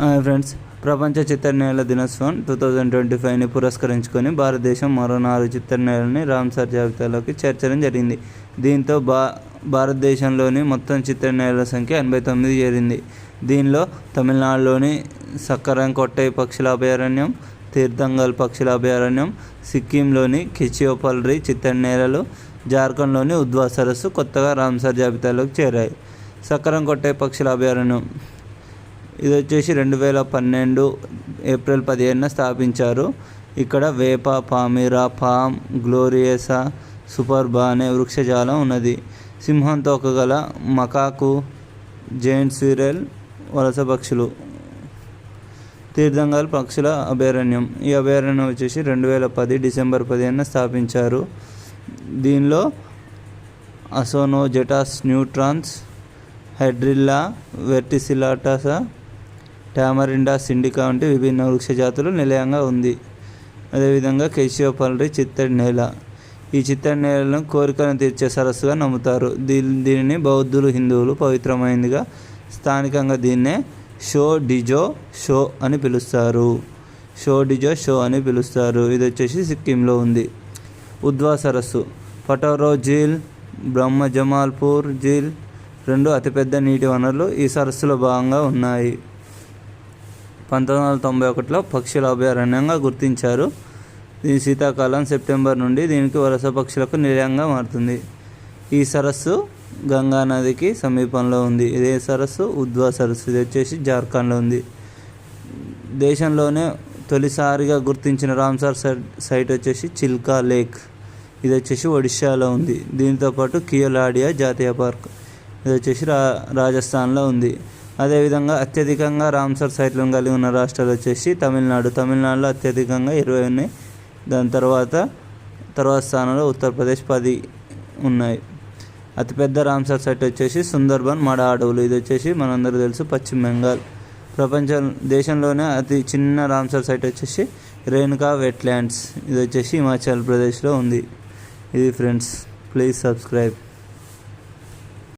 Hi friends ప్రపంచ చిత్రనేల దినోత్సవం two thousand twenty ఫైవ్ని పురస్కరించుకొని భారతదేశం మరో నాలుగు చిత్రనేలని రామ్సార్ జాబితాలోకి చేర్చడం జరిగింది. దీంతో భా భారతదేశంలోని మొత్తం చిత్రనేల సంఖ్య ఎనభై తొమ్మిది చేరింది. దీనిలో తమిళనాడులోని సక్కరం కొట్టై పక్షుల అభయారణ్యం తీర్థంగల్ పక్షుల అభయారణ్యం సిక్కింలోని కిచియోపల్రి చిత్తడినేలలు జార్ఖండ్లోని ఉద్వా సరస్సు కొత్తగా రామ్సార్ జాబితాలోకి చేరాయి. సక్కరం కొట్టే పక్షుల అభయారణ్యం ఇది వచ్చేసి రెండు వేల పన్నెండు ఏప్రిల్ పదిహేనున స్థాపించారు. ఇక్కడ వేప పామిరా పామ్ గ్లోరియసా సూపర్బా అనే వృక్షజాలం ఉన్నది. సింహం తోకగల మకాకు జైంట్ సీరియల్ వలస పక్షులు. తీర్థంగల్ పక్షుల అభయారణ్యం. ఈ అభయారణ్యం వచ్చేసి రెండు వేల పది డిసెంబర్ పదిహేనున స్థాపించారు. దీనిలో అసోనోజెటాస్ న్యూట్రాన్స్ హెడ్రిల్లా వెర్టిసిలాటాసా టామరిండా సిండికా వంటి విభిన్న వృక్ష జాతులు నిలయంగా ఉంది. అదేవిధంగా కేశియోపల్రి చిత్తడి నేల. ఈ చిత్తడి నేలను కోరికలను తీర్చే సరస్సుగా నమ్ముతారు. దీని దీనిని బౌద్ధులు హిందువులు పవిత్రమైనదిగా స్థానికంగా దీన్నే షో డిజో షో అని పిలుస్తారు. షో డిజో షో అని పిలుస్తారు. ఇది వచ్చేసి సిక్కింలో ఉంది. ఉద్వా సరస్సు. పటోరో జీల్ బ్రహ్మ జమాల్పూర్ జీల్ రెండు అతిపెద్ద నీటి వనరులు ఈ సరస్సులో భాగంగా ఉన్నాయి. పంతొమ్మిది వందల తొంభై ఒకటిలో పక్షుల అభయారణ్యంగా గుర్తించారు. దీని శీతాకాలం సెప్టెంబర్ నుండి దీనికి వలస పక్షులకు నిలయంగా మారుతుంది. ఈ సరస్సు గంగా నదికి సమీపంలో ఉంది. ఇదే సరస్సు ఉద్వా సరస్సు. ఇది వచ్చేసి జార్ఖండ్లో ఉంది. దేశంలోనే తొలిసారిగా గుర్తించిన రామ్సార్ సైట్ సైట్ వచ్చేసి చిల్కా లేక్. ఇది వచ్చేసి ఒడిశాలో ఉంది. దీంతో పాటు కియోలాడియా జాతీయ పార్క్. ఇది వచ్చేసి రా రాజస్థాన్లో ఉంది. అదేవిధంగా అత్యధికంగా రామ్సర్ సైట్లను కలిగి ఉన్న రాష్ట్రాలు వచ్చేసి తమిళనాడు. తమిళనాడులో అత్యధికంగా ఇరవై ఉన్నాయి. దాని తర్వాత తర్వాత స్థానంలో ఉత్తరప్రదేశ్ పది ఉన్నాయి. అతిపెద్ద రామ్సర్ సైట్ వచ్చేసి సుందర్బన్ మడ అడవులు. ఇది వచ్చేసి మనందరూ తెలుసు పశ్చిమ బెంగాల్. ప్రపంచం దేశంలోనే అతి చిన్న రామ్సర్ సైట్ వచ్చేసి రేణుకా వెట్లాండ్స్ ఇది వచ్చేసి హిమాచల్ ప్రదేశ్లో ఉంది. ఇది ఫ్రెండ్స్ ప్లీజ్ సబ్స్క్రైబ్.